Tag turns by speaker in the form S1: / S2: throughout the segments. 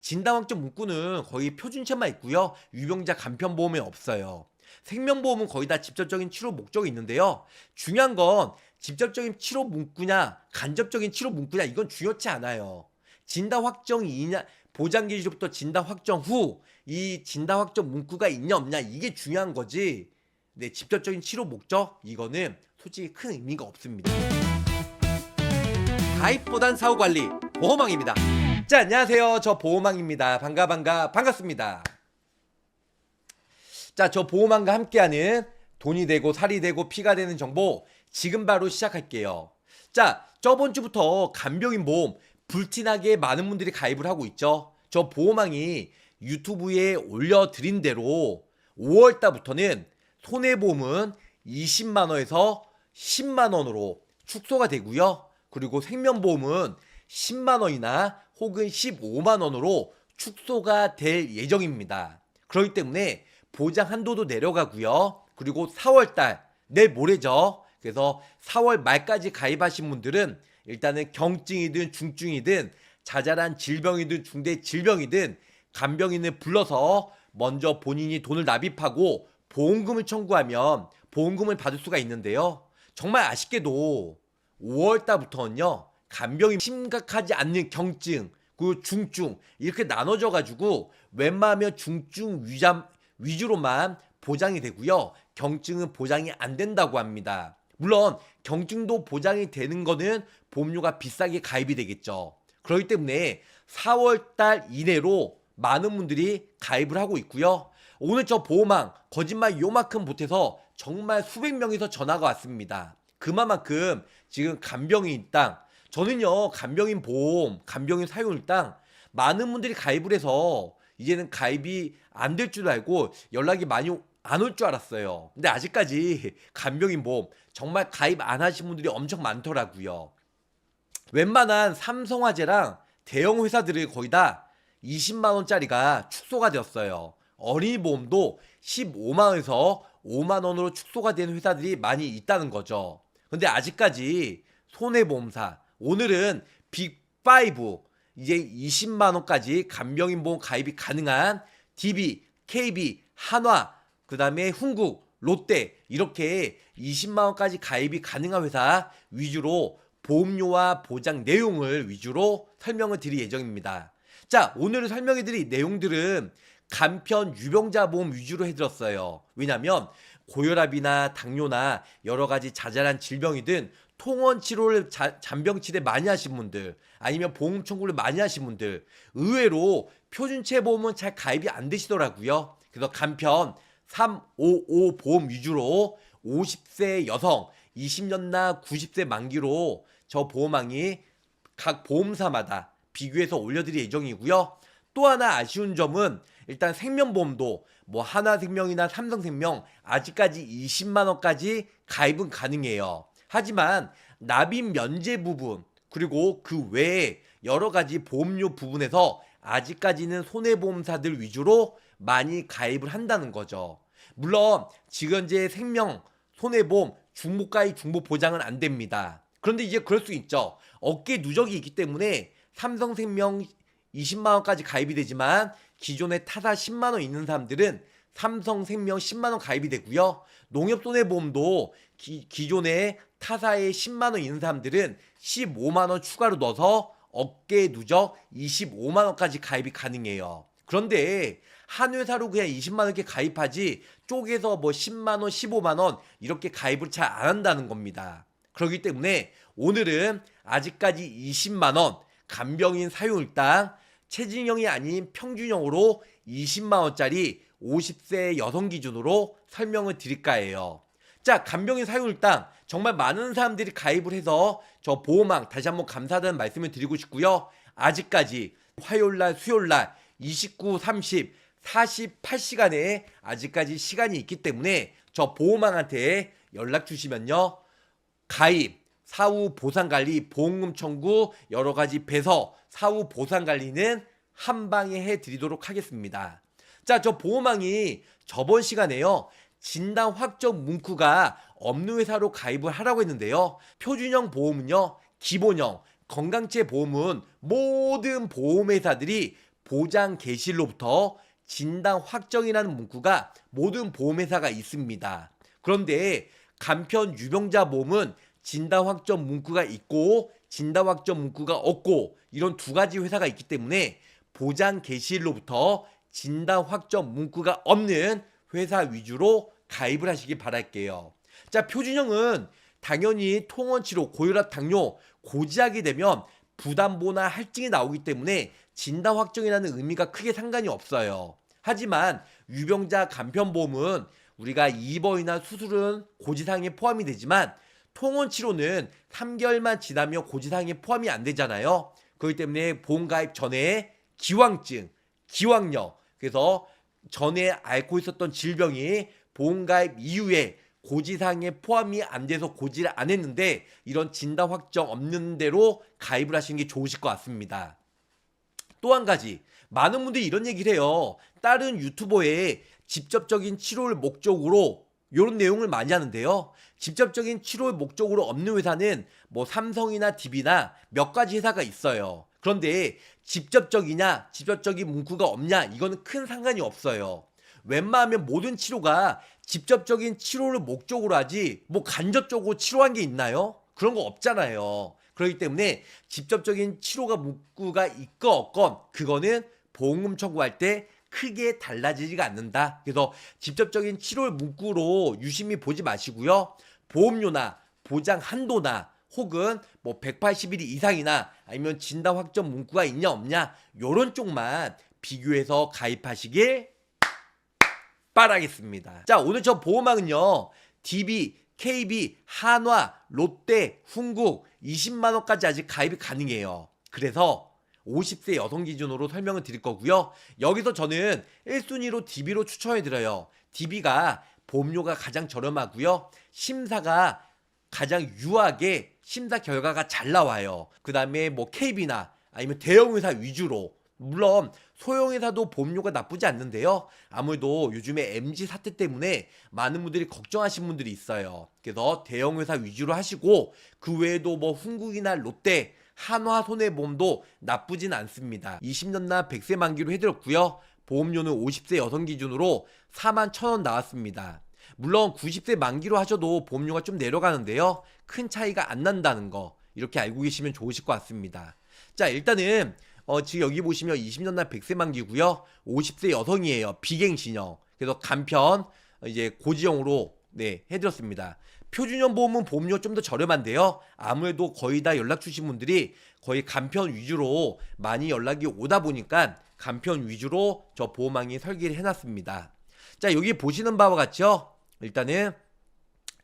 S1: 진단 확정 문구는 거의 표준체만 있고요. 유병자 간편보험에 없어요. 생명보험은 거의 다 직접적인 치료 목적이 있는데요. 중요한 건 직접적인 치료 문구냐, 간접적인 치료 문구냐 이건 중요치 않아요. 진단 확정이냐, 보장 기준부터 진단 확정 후 이 진단 확정 문구가 있냐 없냐 이게 중요한 거지. 네, 직접적인 치료 목적 이거는 솔직히 큰 의미가 없습니다. 가입보단 사후 관리 보험왕입니다. 자, 안녕하세요. 저 보험왕입니다. 반가 반가 반갑습니다. 자, 저 보험왕과 함께하는 돈이 되고 살이 되고 피가 되는 정보 지금 바로 시작할게요. 자, 저번 주부터 간병인 보험 불티나게 많은 분들이 가입을 하고 있죠. 저 보험왕이 유튜브에 올려드린 대로 5월 달부터는 손해보험은 20만 원에서 10만 원으로 축소가 되고요. 그리고 생명보험은 10만 원이나 혹은 15만 원으로 축소가 될 예정입니다. 그렇기 때문에 보장 한도도 내려가고요. 그리고 4월 달 내일 모레죠. 그래서 4월 말까지 가입하신 분들은 일단은 경증이든 중증이든 자잘한 질병이든 중대 질병이든 간병인을 불러서 먼저 본인이 돈을 납입하고 보험금을 청구하면 보험금을 받을 수가 있는데요. 정말 아쉽게도 5월 달부터는요. 간병이 심각하지 않는 경증 그리고 중증 이렇게 나눠져 가지고 웬만하면 중증 위잠 위주로만 보장이 되고요. 경증은 보장이 안 된다고 합니다. 물론 경증도 보장이 되는 거는 보험료가 비싸게 가입이 되겠죠. 그렇기 때문에 4월 달 이내로 많은 분들이 가입을 하고 있고요. 오늘 저 보험왕 거짓말 요만큼 못해서 정말 수백 명에서 전화가 왔습니다. 그만큼 지금 간병인 땅 저는요 간병인 보험 간병인 사용일 땅 많은 분들이 가입을 해서 이제는 가입이 안 될 줄 알고 연락이 많이 안 올 줄 알았어요. 근데 아직까지 간병인 보험 정말 가입 안 하신 분들이 엄청 많더라고요. 웬만한 삼성화재랑 대형 회사들이 거의 다 20만 원짜리가 축소가 되었어요. 어린이 보험도 15만 원에서 5만 원으로 축소가 되는 회사들이 많이 있다는 거죠. 근데 아직까지 손해보험사 오늘은 빅5 이제 20만 원까지 간병인 보험 가입이 가능한 DB, KB, 한화, 그다음에 흥국, 롯데 이렇게 20만 원까지 가입이 가능한 회사 위주로 보험료와 보장 내용을 위주로 설명을 드릴 예정입니다. 자, 오늘 설명해 드릴 내용들은 간편 유병자 보험 위주로 해드렸어요. 왜냐면 고혈압이나 당뇨나 여러 가지 자잘한 질병이든 통원 치료를 자- 잔병치레 많이 하신 분들 아니면 보험 청구를 많이 하신 분들 의외로 표준체 보험은 잘 가입이 안 되시더라고요. 그래서 간편 355 보험 위주로 50세 여성 20년 나 90세 만기로 저 보험왕이 각 보험사마다 비교해서 올려드릴 예정이고요. 또 하나 아쉬운 점은 일단 생명보험도 뭐 하나생명이나 삼성생명 아직까지 20만 원까지 가입은 가능해요. 하지만 납입 면제 부분 그리고 그 외에 여러 가지 보험료 부분에서 아직까지는 손해보험사들 위주로 많이 가입을 한다는 거죠. 물론 지금 현재 생명 손해보험 중복가입 중복 보장은 안 됩니다. 그런데 이제 그럴 수 있죠. 어깨 누적이 있기 때문에 삼성생명 20만 원까지 가입이 되지만 기존에 타사 10만 원 있는 사람들은 삼성생명 10만 원 가입이 되고요. 농협손해보험도 기, 기존에 타사에 10만 원 있는 사람들은 15만 원 추가로 넣어서 어깨 누적 25만 원까지 가입이 가능해요. 그런데 한 회사로 그냥 20만 원 이렇게 가입하지 쪼개서 뭐 10만 원, 15만 원 이렇게 가입을 잘 안 한다는 겁니다. 그렇기 때문에 오늘은 아직까지 20만 원 간병인 사용일당 체진형이 아닌 평균형으로 20만 원짜리 50세 여성 기준으로 설명을 드릴까 해요. 자, 간병인 사용일당 정말 많은 사람들이 가입을 해서 저 보호망 다시 한번 감사하다는 말씀을 드리고 싶고요. 아직까지 화요일날, 수요일날 29, 30, 48시간에 아직까지 시간이 있기 때문에 저 보호망한테 연락 주시면요. 가입, 사후 보상 관리, 보험금 청구, 여러 가지 배서, 사후 보상 관리는 한 방에 해 드리도록 하겠습니다. 자, 저 보험왕이 저번 시간에요. 진단 확정 문구가 없는 회사로 가입을 하라고 했는데요. 표준형 보험은요. 기본형, 건강체 보험은 모든 보험회사들이 보장 개시로부터 진단 확정이라는 문구가 모든 보험회사가 있습니다. 그런데 간편 유병자 보험은 진단 확정 문구가 있고 진단 확정 문구가 없고 이런 두 가지 회사가 있기 때문에 보장 개시일로부터 진단 확정 문구가 없는 회사 위주로 가입을 하시기 바랄게요. 자, 표준형은 당연히 통원 치료, 고혈압, 당뇨, 고지하게 되면 부담보나 할증이 나오기 때문에 진단 확정이라는 의미가 크게 상관이 없어요. 하지만 유병자 간편보험은 우리가 입원이나 수술은 고지사항에 포함이 되지만 통원 치료는 3개월만 지나면 고지사항에 포함이 안 되잖아요. 그렇기 때문에 보험 가입 전에 기왕증, 기왕력 그래서 전에 앓고 있었던 질병이 보험 가입 이후에 고지사항에 포함이 안 돼서 고지를 안 했는데 이런 진단 확정 없는 대로 가입을 하시는 게 좋으실 것 같습니다. 또 한 가지 많은 분들이 이런 얘기를 해요. 다른 유튜버의 직접적인 치료를 목적으로 이런 내용을 많이 하는데요. 직접적인 치료를 목적으로 없는 회사는 뭐 삼성이나 DB나 몇 가지 회사가 있어요. 그런데 직접적이냐, 직접적인 문구가 없냐, 이거는 큰 상관이 없어요. 웬만하면 모든 치료가 직접적인 치료를 목적으로 하지, 뭐 간접적으로 치료한 게 있나요? 그런 거 없잖아요. 그렇기 때문에 직접적인 치료가 문구가 있건 없건, 그거는 보험금 청구할 때 크게 달라지지가 않는다. 그래서 직접적인 치료를 문구로 유심히 보지 마시고요. 보험료나 보장 한도나 혹은 뭐 180일 이상이나 아니면 진단 확정 문구가 있냐 없냐 요런 쪽만 비교해서 가입하시길 바라겠습니다. 자, 오늘 저 보험왕은요. DB, KB, 한화, 롯데, 훈국 20만 원까지 아직 가입이 가능해요. 그래서 50세 여성 기준으로 설명을 드릴 거고요. 여기서 저는 1순위로 DB로 추천해 드려요. DB가 보험료가 가장 저렴하고요. 심사가 가장 유하게 심사 결과가 잘 나와요. 그 다음에 뭐 KB나 아니면 대형 회사 위주로 물론 소형 회사도 보험료가 나쁘지 않는데요. 아무래도 요즘에 MG 사태 때문에 많은 분들이 걱정하신 분들이 있어요. 그래서 대형 회사 위주로 하시고 그 외에도 뭐 훈국이나 롯데 한화 손해보험도 나쁘진 않습니다. 20년나 100세 만기로 해드렸고요. 보험료는 50세 여성 기준으로 4만 1천원 나왔습니다. 물론 90세 만기로 하셔도 보험료가 좀 내려가는데요. 큰 차이가 안 난다는 거 이렇게 알고 계시면 좋으실 것 같습니다. 자 일단은 어, 지금 여기 보시면 20년나 100세 만기고요. 50세 여성이에요. 비갱 신형. 그래서 간편 이제 고지형으로 네 해드렸습니다. 표준형 보험은 보험료 좀 더 저렴한데요. 아무래도 거의 다 연락 주신 분들이 거의 간편 위주로 많이 연락이 오다 보니까 간편 위주로 저 보험왕이 설계를 해놨습니다. 자 여기 보시는 바와 같죠? 일단은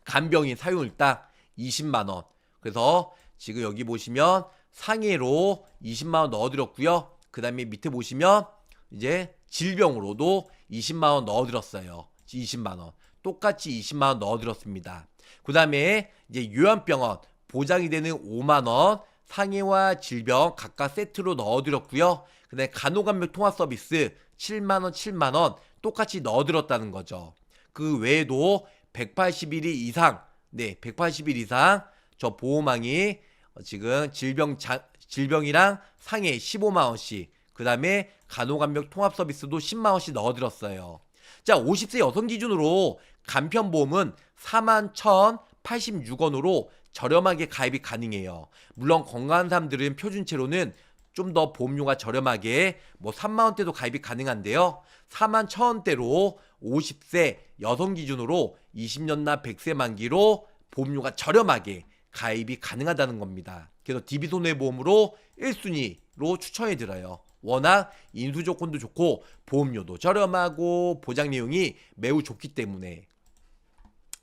S1: 간병인 사용일당 20만 원. 그래서 지금 여기 보시면 상해로 20만 원 넣어드렸고요. 그 다음에 밑에 보시면 이제 질병으로도 20만 원 넣어드렸어요. 20만 원. 똑같이 20만 원 넣어드렸습니다. 그 다음에 이제 요양병원 보장이 되는 5만 원 상해와 질병 각각 세트로 넣어드렸고요. 그 다음에 간호간병 통화 서비스 7만 원, 7만 원 똑같이 넣어드렸다는 거죠. 그 외에도 180일 이상, 네, 180일 이상 저 보험왕이 지금 질병 자, 질병이랑 상해 15만 원씩, 그 다음에 간호간병 통합 서비스도 10만 원씩 넣어드렸어요. 자, 50세 여성 기준으로 간편보험은 4만 1,086원으로 저렴하게 가입이 가능해요. 물론 건강한 사람들은 표준체로는 좀 더 보험료가 저렴하게 뭐 3만 원대도 가입이 가능한데요. 4만 1,000원대로 50세 여성 기준으로 20년나 100세 만기로 보험료가 저렴하게 가입이 가능하다는 겁니다. 그래서 DB 손해보험으로 1순위로 추천해 드려요. 워낙 인수 조건도 좋고 보험료도 저렴하고 보장 내용이 매우 좋기 때문에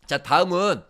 S1: 자 다음은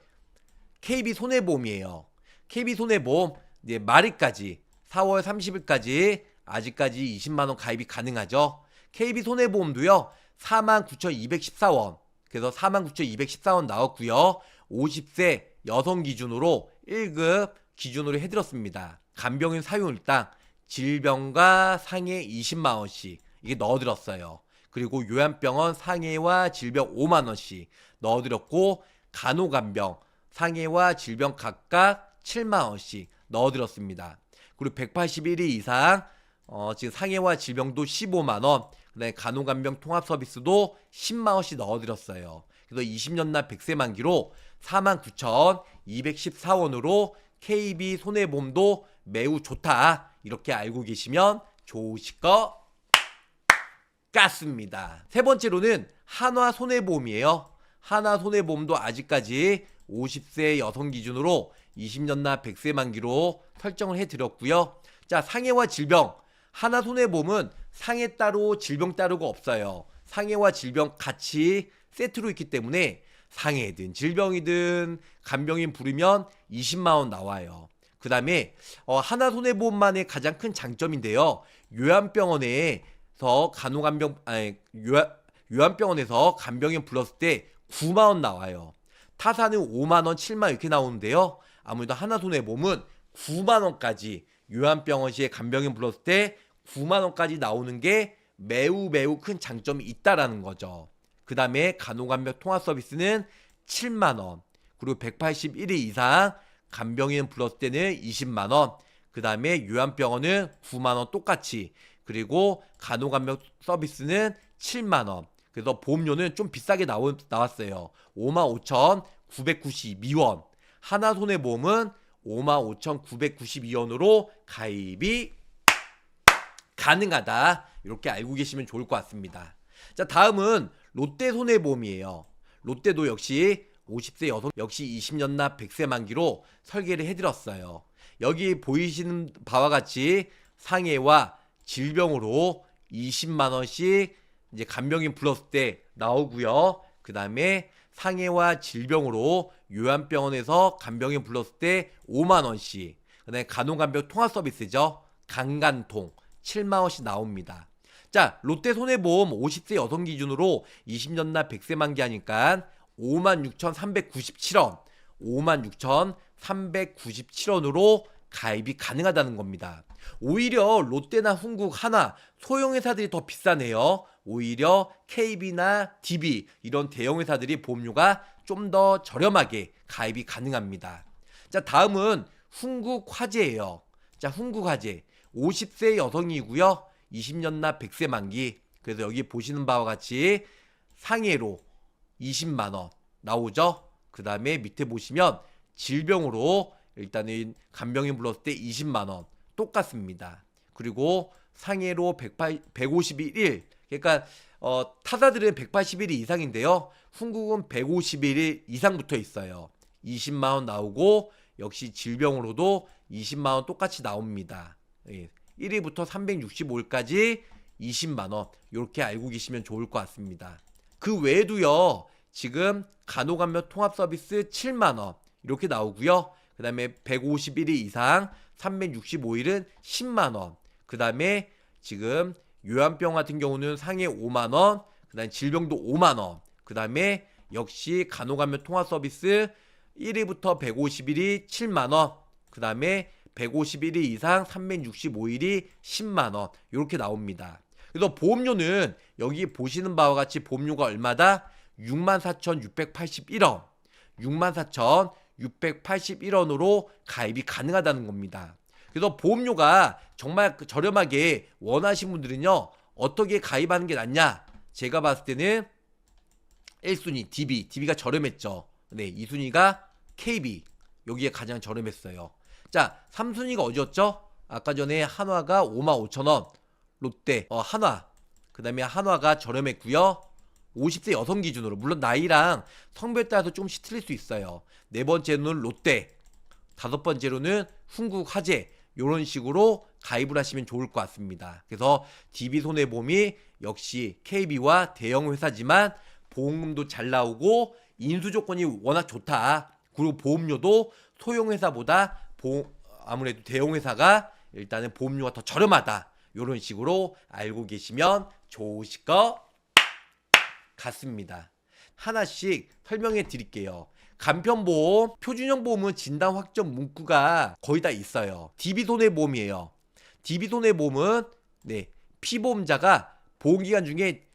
S1: KB 손해보험이에요. KB 손해보험 이제 말일까지 4월 30일까지 아직까지 20만 원 가입이 가능하죠. KB 손해보험도요. 49,214원. 그래서 49,214원 나왔고요. 50세 여성 기준으로 1급 기준으로 해드렸습니다. 간병인 사용일당 질병과 상해 20만 원씩 이게 넣어드렸어요. 그리고 요양병원 상해와 질병 5만 원씩 넣어드렸고 간호간병 상해와 질병 각각 7만 원씩 넣어드렸습니다. 그리고 181일 이상 어, 지금 상해와 질병도 15만 원, 그다음에 간호간병 통합 서비스도 10만 원씩 넣어드렸어요. 그래서 20년 납 100세 만기로 49,214원으로 KB 손해보험도 매우 좋다 이렇게 알고 계시면 좋으실 것 같습니다. 세 번째로는 한화 손해보험이에요. 한화 손해보험도 아직까지 50세 여성 기준으로 20년 납 100세 만기로 설정을 해드렸고요. 자 상해와 질병 하나 손해보험은 상해 따로 질병 따로가 없어요. 상해와 질병 같이 세트로 있기 때문에 상해든 질병이든 간병인 부르면 20만 원 나와요. 그 다음에 어, 하나 손해보험만의 가장 큰 장점인데요. 요양병원에서 간호간병 아니 요양, 요양병원에서 간병인 불렀을 때 9만 원 나와요. 타사는 5만 원, 7만 원 이렇게 나오는데요. 아무래도 하나 손해보험은 9만 원까지 요양병원 시에 간병인 불렀을 때 9만 원까지 나오는 게 매우 매우 큰 장점이 있다라는 거죠. 그 다음에 간호간병 통합 서비스는 7만 원, 그리고 181일 이상 간병인 불렀을 때는 20만 원, 그 다음에 요양병원은 9만 원 똑같이, 그리고 간호간병 서비스는 7만 원. 그래서 보험료는 좀 비싸게 나오, 나왔어요. 55,992원. 하나손해보험은 55,992원으로 가입이 가능하다. 이렇게 알고 계시면 좋을 것 같습니다. 자, 다음은 롯데 손해보험이에요. 롯데도 역시 50세 여성 역시 20년 납 100세 만기로 설계를 해드렸어요. 여기 보이시는 바와 같이 상해와 질병으로 20만 원씩 이제 간병인 불렀을 때 나오고요. 그 다음에 상해와 질병으로 요양병원에서 간병인 불렀을 때 5만 원씩. 그다음에 간호간병 통합 서비스죠. 강간통 7만 원씩 나옵니다. 자, 롯데 손해보험 50세 여성 기준으로 20년 납 100세 만기 하니까 56,397원, 56,397원으로 가입이 가능하다는 겁니다. 오히려 롯데나 흥국, 하나 소형 회사들이 더 비싸네요. 오히려 KB나 DB 이런 대형 회사들이 보험료가 좀 더 저렴하게 가입이 가능합니다. 자, 다음은 흥국 화재예요. 자, 흥국 화재 50세 여성이고요. 20년 납 100세 만기. 그래서 여기 보시는 바와 같이 상해로 20만 원 나오죠. 그 다음에 밑에 보시면 질병으로 일단은 간병인 불렀을 때 20만 원 똑같습니다. 그리고 상해로 108, 151일 그러니까 어, 타사들은 181일 이상인데요. 흥국은 151일 이상 붙어 있어요. 20만 원 나오고 역시 질병으로도 20만 원 똑같이 나옵니다. 예. 1위부터 365일까지 20만 원 이렇게 알고 계시면 좋을 것 같습니다. 그 외에도요. 지금 간호간병 통합 서비스 7만 원 이렇게 나오고요. 그 다음에 151일 이상 365일은 10만 원. 그 다음에 지금 요양병 같은 경우는 상해 5만 원, 그다음에 질병도 5만 원. 그다음에 역시 간호간병 통합 서비스 1위부터 151이 7만 원. 그다음에 151일 이상 365일이 10만 원. 이렇게 나옵니다. 그래서 보험료는 여기 보시는 바와 같이 보험료가 얼마다? 64,681원. 64,681원으로 가입이 가능하다는 겁니다. 그래서 보험료가 정말 그 저렴하게 원하신 분들은요, 어떻게 가입하는 게 낫냐? 제가 봤을 때는 1순위 DB, DB가 저렴했죠. 네, 2순위가 KB, 여기에 가장 저렴했어요. 자, 3순위가 어디였죠? 아까 전에 한화가 55,000원, 롯데, 어, 한화, 그 다음에 한화가 저렴했고요. 50세 여성 기준으로 물론 나이랑 성별 따라서 조금씩 틀릴 수 있어요. 네 번째는 롯데, 다섯 번째로는 흥국 화재 이런 식으로 가입을 하시면 좋을 것 같습니다. 그래서 DB 손해보험이 역시 KB와 대형 회사지만 보험금도 잘 나오고 인수 조건이 워낙 좋다. 그리고 보험료도 소형 회사보다 보험, 아무래도 대형 회사가 일단은 보험료가 더 저렴하다. 이런 식으로 알고 계시면 좋으실 것 같습니다. 하나씩 설명해 드릴게요. 간편보험, 표준형 보험은 진단 확정 문구가 거의 다 있어요. DB 손해보험이에요. DB 손해보험은 네, 피보험자가 보험기간 중에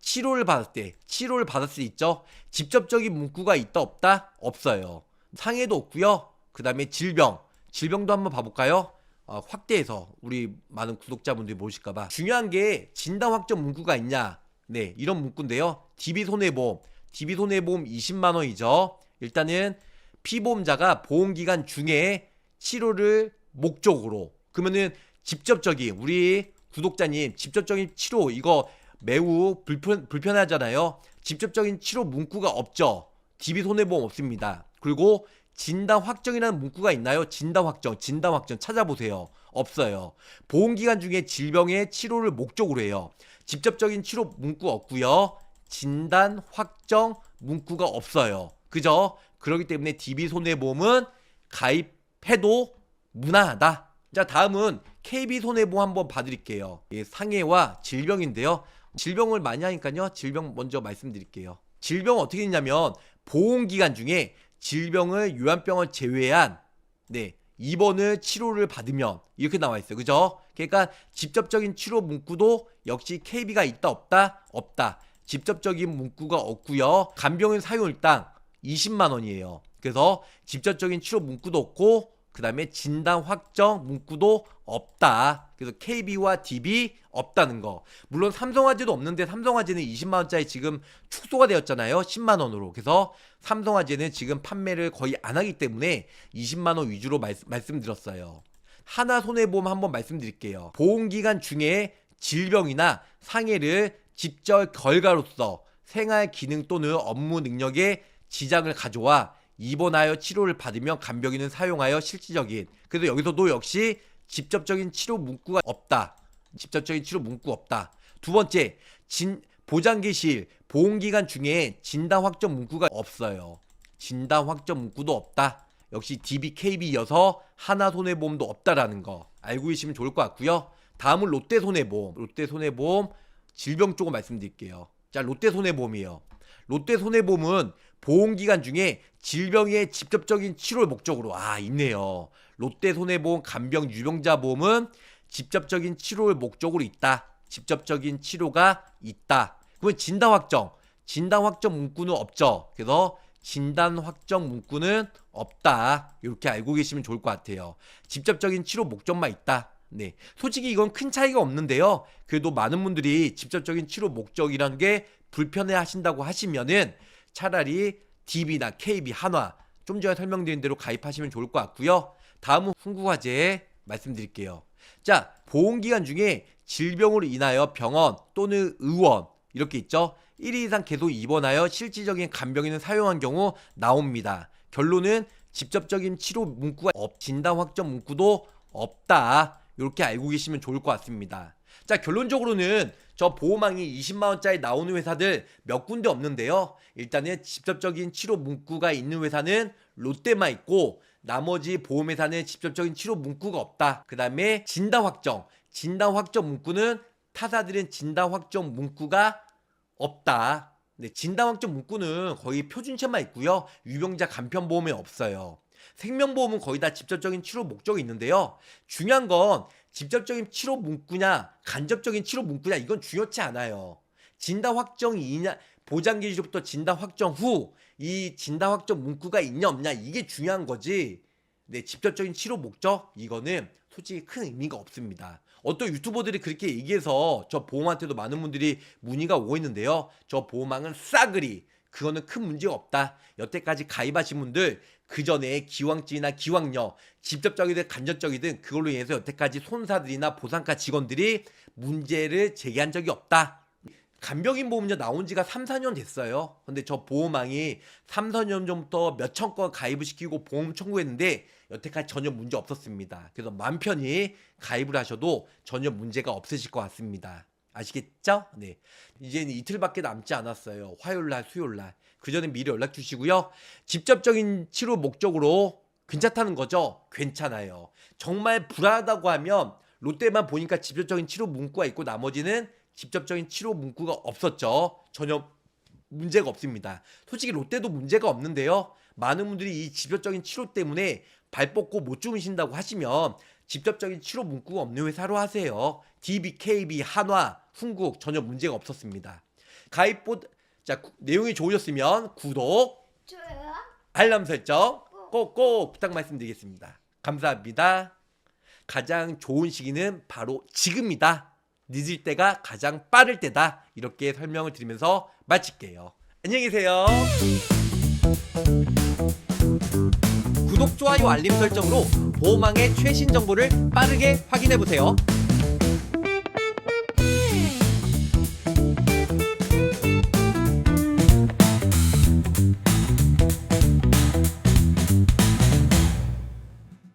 S1: 치료를 받을 때, 치료를 받을 수 있죠. 직접적인 문구가 있다 없다 없어요. 상해도 없고요. 그 다음에 질병, 질병도 한번 봐볼까요? 어, 확대해서 우리 많은 구독자분들이 모실까봐 중요한 게 진단 확정 문구가 있냐 네 이런 문구인데요 DB 손해보험 DB 손해보험 20만 원이죠 일단은 피보험자가 보험기간 중에 치료를 목적으로 그러면은 직접적인 우리 구독자님 직접적인 치료 이거 매우 불편 불편하잖아요 직접적인 치료 문구가 없죠 DB 손해보험 없습니다 그리고 진단 확정이라는 문구가 있나요? 진단 확정, 진단 확정 찾아보세요. 없어요. 보험기간 중에 질병의 치료를 목적으로 해요. 직접적인 치료 문구 없고요. 진단 확정 문구가 없어요. 그죠? 그렇기 때문에 DB 손해보험은 가입해도 무난하다. 자, 다음은 KB 손해보험 한번 봐드릴게요. 예, 상해와 질병인데요. 질병을 많이 하니까요. 질병 먼저 말씀드릴게요. 질병 어떻게 했냐면 보험기간 중에 질병을 요양병을 제외한 네 입원을 치료를 받으면 이렇게 나와 있어요. 그죠? 그러니까 직접적인 치료 문구도 역시 KB가 있다 없다 없다. 직접적인 문구가 없고요. 간병인 사용일당 20만 원이에요. 그래서 직접적인 치료 문구도 없고 그 다음에 진단 확정 문구도 없다. 그래서 KB와 DB 없다는 거. 물론 삼성화재도 없는데 삼성화재는 20만 원짜리 지금 축소가 되었잖아요. 10만 원으로. 그래서 삼성화재는 지금 판매를 거의 안 하기 때문에 20만 원 위주로 말, 말씀드렸어요. 하나 손해보험 한번 말씀드릴게요. 보험기간 중에 질병이나 상해를 직접 결과로서 생활 기능 또는 업무 능력에 지장을 가져와 입원하여 치료를 받으면 간병인은 사용하여 실질적인 그래서 여기서도 역시 직접적인 치료 문구가 없다. 직접적인 치료 문구 없다. 두 번째, 진 보장기실 보험기간 중에 진단 확정 문구가 없어요. 진단 확정 문구도 없다. 역시 DBKB여서 하나 손해보험도 없다라는 거 알고 계시면 좋을 것 같고요. 다음은 롯데 손해보험. 롯데 손해보험 질병 쪽을 말씀드릴게요. 자, 롯데 손해보험이에요. 롯데 손해보험은 보험기간 중에 질병의 직접적인 치료를 목적으로 아 있네요. 롯데 손해보험 간병 유병자 보험은 직접적인 치료를 목적으로 있다. 직접적인 치료가 있다. 그러면 진단 확정, 진단 확정 문구는 없죠. 그래서 진단 확정 문구는 없다. 이렇게 알고 계시면 좋을 것 같아요. 직접적인 치료 목적만 있다. 네. 솔직히 이건 큰 차이가 없는데요. 그래도 많은 분들이 직접적인 치료 목적이라는 게 불편해 하신다고 하시면은 차라리 DB나 KB, 한화 좀 전에 설명드린 대로 가입하시면 좋을 것 같고요. 다음은 훈구화재 말씀드릴게요. 자, 보험기간 중에 질병으로 인하여 병원 또는 의원 이렇게 있죠. 1일 이상 계속 입원하여 실질적인 간병인을 사용한 경우 나옵니다. 결론은 직접적인 치료 문구가 없, 진단 확정 문구도 없다. 이렇게 알고 계시면 좋을 것 같습니다. 자, 결론적으로는 저 보호망이 20만원짜리 나오는 회사들 몇 군데 없는데요. 일단은 직접적인 치료 문구가 있는 회사는 롯데만 있고, 나머지 보험회사는 직접적인 치료 문구가 없다. 그 다음에 진단 확정. 진단 확정 문구는 타사들은 진단 확정 문구가 없다. 네, 진단 확정 문구는 거의 표준체만 있고요. 유병자 간편보험에 없어요. 생명보험은 거의 다 직접적인 치료 목적이 있는데요. 중요한 건 직접적인 치료 문구냐, 간접적인 치료 문구냐, 이건 중요치 않아요. 진단 확정이 있냐, 보장 기준부터 진단 확정 후, 이 진단 확정 문구가 있냐, 없냐, 이게 중요한 거지. 네, 직접적인 치료 목적? 이거는 솔직히 큰 의미가 없습니다. 어떤 유튜버들이 그렇게 얘기해서 저 보험한테도 많은 분들이 문의가 오고 있는데요. 저 보험왕은 싸그리. 그거는 큰 문제가 없다. 여태까지 가입하신 분들 그 전에 기왕증이나 기왕력 직접적이든 간접적이든 그걸로 인해서 여태까지 손사들이나 보상가 직원들이 문제를 제기한 적이 없다. 간병인 보험료 나온 지가 3, 4년 됐어요. 근데 저 보험왕이 3, 4년 전부터 몇천 건 가입을 시키고 보험 청구했는데 여태까지 전혀 문제 없었습니다. 그래서 마음 편히 가입을 하셔도 전혀 문제가 없으실 것 같습니다. 아시겠죠? 네. 이제는 이틀밖에 남지 않았어요. 화요일 날, 수요일 날. 그 전에 미리 연락 주시고요. 직접적인 치료 목적으로 괜찮다는 거죠? 괜찮아요. 정말 불안하다고 하면 롯데만 보니까 직접적인 치료 문구가 있고 나머지는 직접적인 치료 문구가 없었죠. 전혀 문제가 없습니다. 솔직히 롯데도 문제가 없는데요. 많은 분들이 이 직접적인 치료 때문에 발 뻗고 못 주무신다고 하시면 직접적인 치료 문구가 없는 회사로 하세요. DB, KB, 한화, 훈국 전혀 문제가 없었습니다. 가입보 자 구- 내용이 좋으셨으면 구독,
S2: 좋아요.
S1: 알람 설정 꼭꼭 부탁 말씀드리겠습니다. 감사합니다. 가장 좋은 시기는 바로 지금이다. 늦을 때가 가장 빠를 때다. 이렇게 설명을 드리면서 마칠게요. 안녕히 계세요. 구독, 좋아요, 알림 설정으로 보호망의 최신 정보를 빠르게 확인해 보세요.